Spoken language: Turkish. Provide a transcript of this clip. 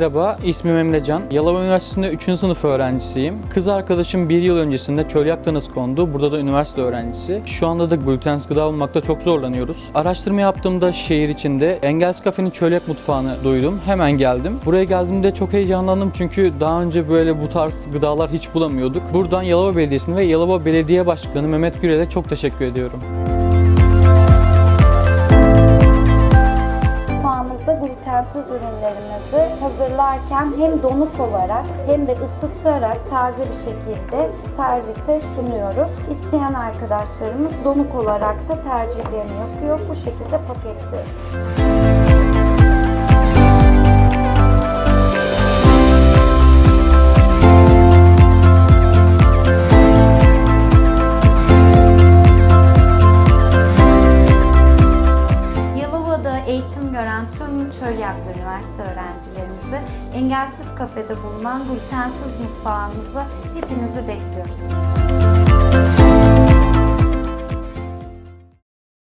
Merhaba, ismim Emrecan. Yalova Üniversitesi'nde 3. sınıf öğrencisiyim. Kız arkadaşım bir yıl öncesinde Çölyak'ta kondu. Burada da üniversite öğrencisi. Şu anda da glutensiz gıda bulmakta çok zorlanıyoruz. Araştırma yaptığımda şehir içinde Engels Kafe'nin Çölyak mutfağını duydum. Hemen geldim. Buraya geldiğimde çok heyecanlandım çünkü daha önce böyle bu tarz gıdalar hiç bulamıyorduk. Buradan Yalova Belediyesi'ne ve Yalova Belediye Başkanı Mehmet Gürel'e çok teşekkür ediyorum. Glutensiz ürünlerimizi hazırlarken hem donuk olarak hem de ısıtarak taze bir şekilde servise sunuyoruz. İsteyen arkadaşlarımız donuk olarak da tercihlerini yapıyor. Bu şekilde paketliyoruz. Gören tüm Çölyaklı Üniversite öğrencilerimizi Engelsiz Kafede bulunan glutensiz mutfağımıza hepinizi bekliyoruz.